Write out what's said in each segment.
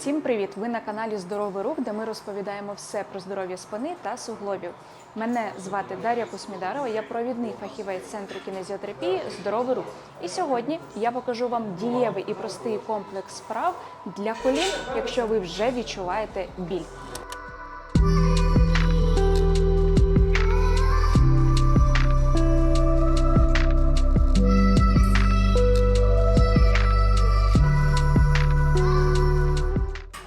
Всім привіт! Ви на каналі Здоровий рух, де ми розповідаємо все про здоров'я спини та суглобів. Мене звати Дар'я Кусмідарова, я провідний фахівець центру кінезіотерапії Здоровий рух. І сьогодні я покажу вам дієвий і простий комплекс справ для колін, якщо ви вже відчуваєте біль.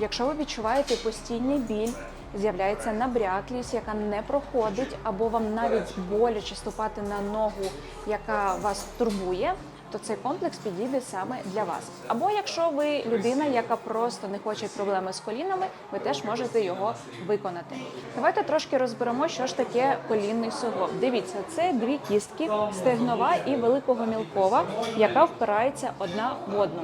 Якщо ви відчуваєте постійний біль, з'являється набряклість, яка не проходить, або вам навіть боляче ступати на ногу, яка вас турбує, то цей комплекс підійде саме для вас. Або якщо ви людина, яка просто не хоче проблеми з колінами, ви теж можете його виконати. Давайте трошки розберемо, що ж таке колінний суглоб. Дивіться, це дві кістки, стегнова і великого-мілкова, яка впирається одна в одну.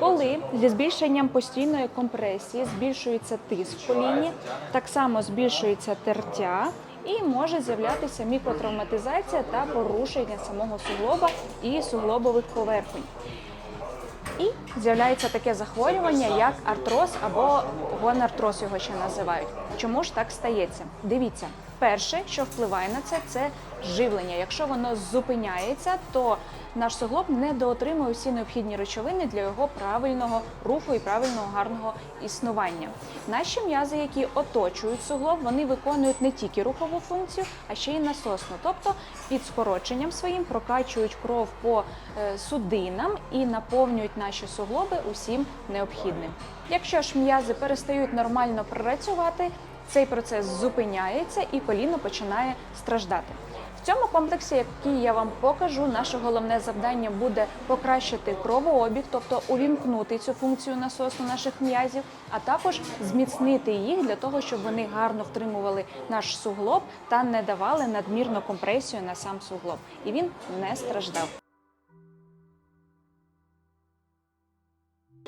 Коли зі збільшенням постійної компресії збільшується тиск в коліні, так само збільшується тертя. І може з'являтися мікротравматизація та порушення самого суглоба і суглобових поверхонь. І з'являється таке захворювання, як артроз або гонартроз його ще називають. Чому ж так стається? Дивіться, перше, що впливає на це, це живлення. Якщо воно зупиняється, то наш суглоб не доотримує всі необхідні речовини для його правильного руху і правильного гарного існування. Наші м'язи, які оточують суглоб, вони виконують не тільки рухову функцію, а ще й насосну. Тобто під скороченням своїм прокачують кров по е, судинам і наповнюють наші суглоби усім необхідним. Якщо ж м'язи перестають нормально працювати, цей процес зупиняється і коліно починає страждати. В цьому комплексі, який я вам покажу, наше головне завдання буде покращити кровообіг, тобто увімкнути цю функцію насосу наших м'язів, а також зміцнити їх для того, щоб вони гарно втримували наш суглоб та не давали надмірну компресію на сам суглоб, і він не страждав.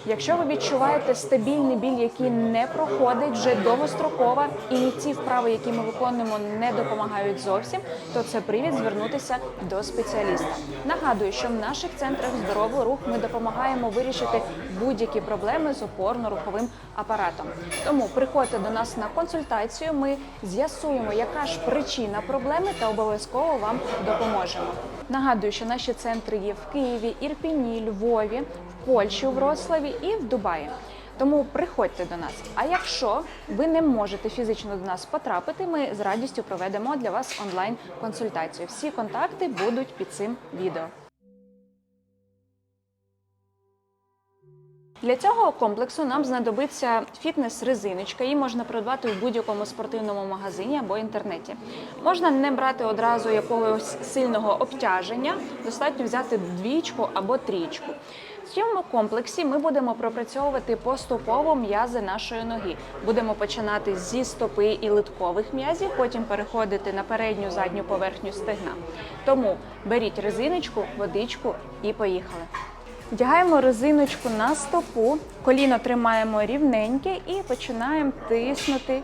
Якщо ви відчуваєте стабільний біль, який не проходить вже довгостроково, і ці вправи, які ми виконуємо, не допомагають зовсім, то це привід звернутися до спеціаліста. Нагадую, що в наших центрах здоровий рух ми допомагаємо вирішити будь-які проблеми з опорно-руховим апаратом. Тому приходьте до нас на консультацію. Ми з'ясуємо, яка ж причина проблеми, та обов'язково вам допоможемо. Нагадую, що наші центри є в Києві, Ірпіні, Львові, Польщі, у Вроцлаві і в Дубаї. Тому приходьте до нас. А якщо ви не можете фізично до нас потрапити, ми з радістю проведемо для вас онлайн консультацію. Всі контакти будуть під цим відео. Для цього комплексу нам знадобиться фітнес-резиночка. Її можна придбати в будь-якому спортивному магазині або інтернеті. Можна не брати одразу якогось сильного обтяження, достатньо взяти двічку або трічку. Цьому комплексі ми будемо пропрацьовувати поступово м'язи нашої ноги. Будемо починати зі стопи і литкових м'язів, потім переходити на передню задню поверхню стегна. Тому беріть резиночку, водичку і поїхали. Вдягаємо резиночку на стопу, коліно тримаємо рівненьке і починаємо тиснути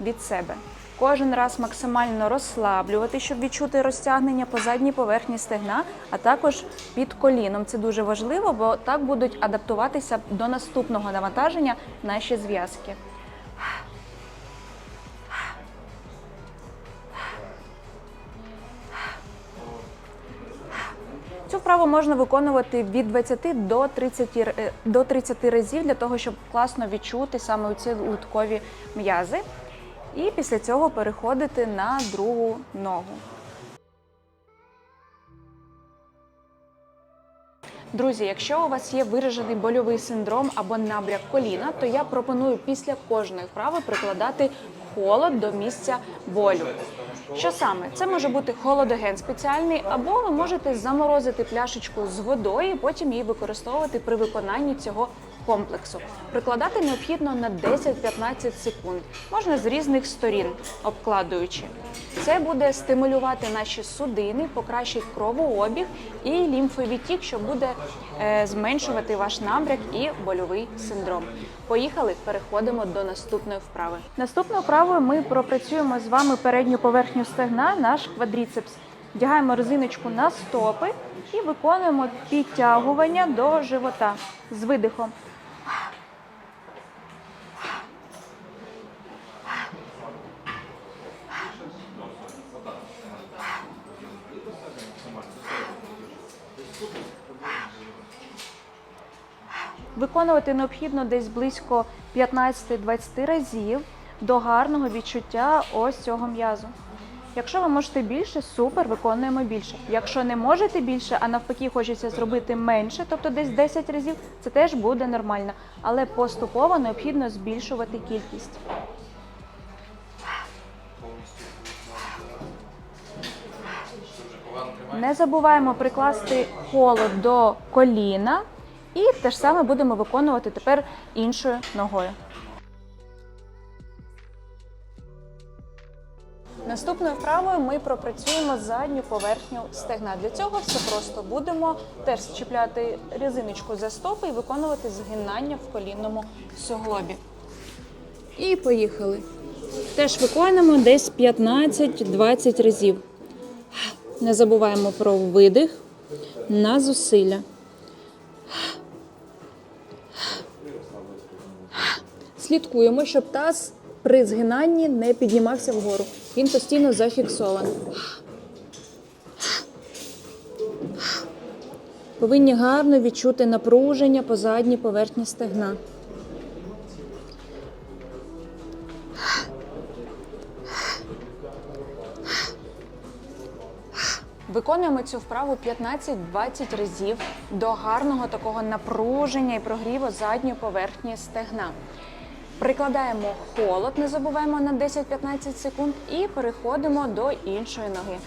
від себе. Кожен раз максимально розслаблювати, щоб відчути розтягнення по задній поверхні стегна, а також під коліном. Це дуже важливо, бо так будуть адаптуватися до наступного навантаження наші зв'язки. Цю вправу можна виконувати від 20 до 30, р- е, до 30 разів для того, щоб класно відчути саме ці луткові м'язи. І після цього переходити на другу ногу. Друзі, якщо у вас є виражений больовий синдром або набряк коліна, то я пропоную після кожної вправи прикладати холод до місця болю. Що саме? Це може бути холодоген спеціальний, або ви можете заморозити пляшечку з водою, потім її використовувати при виконанні цього комплексу. Прикладати необхідно на 10-15 секунд, можна з різних сторін, обкладуючи. Це буде стимулювати наші судини, покращить кровообіг і лімфовідтік, що буде е, зменшувати ваш набряк і больовий синдром. Поїхали, переходимо до наступної вправи. Наступною вправою ми пропрацюємо з вами передню поверхню стегна, наш квадріцепс. Вдягаємо резиночку на стопи і виконуємо підтягування до живота з видихом. Виконувати необхідно десь близько 15-20 разів до гарного відчуття ось цього м'язу. Якщо ви можете більше, супер, виконуємо більше. Якщо не можете більше, а навпаки, хочеться зробити менше, тобто десь 10 разів, це теж буде нормально. Але поступово необхідно збільшувати кількість. Не забуваємо прикласти холод до коліна, і те ж саме будемо виконувати тепер іншою ногою. Наступною вправою ми пропрацюємо задню поверхню стегна. Для цього все просто будемо теж чіпляти резиночку за стопи і виконувати згинання в колінному суглобі. І поїхали. Теж виконуємо десь 15-20 разів. Не забуваємо про видих на зусилля. Слідкуємо, щоб таз при згинанні не піднімався вгору. Він постійно зафіксований. Повинні гарно відчути напруження по задній поверхні стегна. Виконуємо цю вправу 15-20 разів до гарного такого напруження і прогріву задньої поверхні стегна. Прикладаємо холод, не забуваємо на 10-15 секунд, і переходимо до іншої ноги.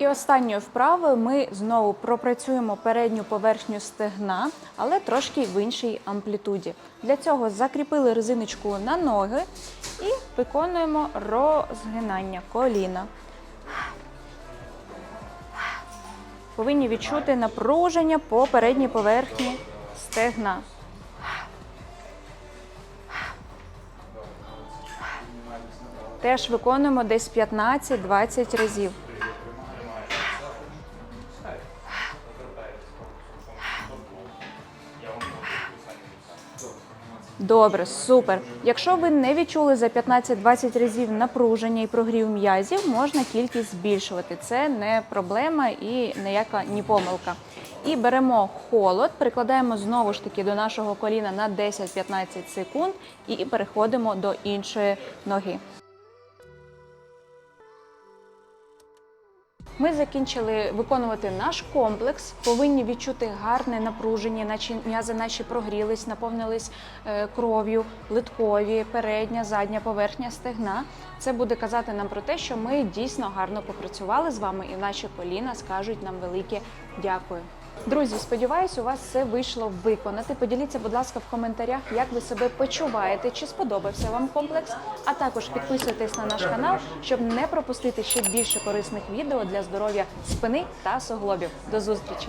І останньою вправою ми знову пропрацюємо передню поверхню стегна, але трошки в іншій амплітуді. Для цього закріпили резиночку на ноги і виконуємо розгинання коліна. Повинні відчути напруження по передній поверхні стегна. Теж виконуємо десь 15-20 разів. Добре, супер. Якщо ви не відчули за 15-20 разів напруження і прогрів м'язів, можна кількість збільшувати. Це не проблема і ніяка ні помилка. І беремо холод, прикладаємо знову ж таки до нашого коліна на 10-15 секунд і переходимо до іншої ноги. Ми закінчили виконувати наш комплекс. Повинні відчути гарне напруження, наче м'язи наші прогрілись, наповнились е, кров'ю, литкові, передня, задня поверхня стегна. Це буде казати нам про те, що ми дійсно гарно попрацювали з вами, і наші коліна скажуть нам велике дякую. Друзі, сподіваюсь, у вас все вийшло виконати. Поділіться, будь ласка, в коментарях, як ви себе почуваєте, чи сподобався вам комплекс. А також підписуйтесь на наш канал, щоб не пропустити ще більше корисних відео для здоров'я спини та суглобів. До зустрічі!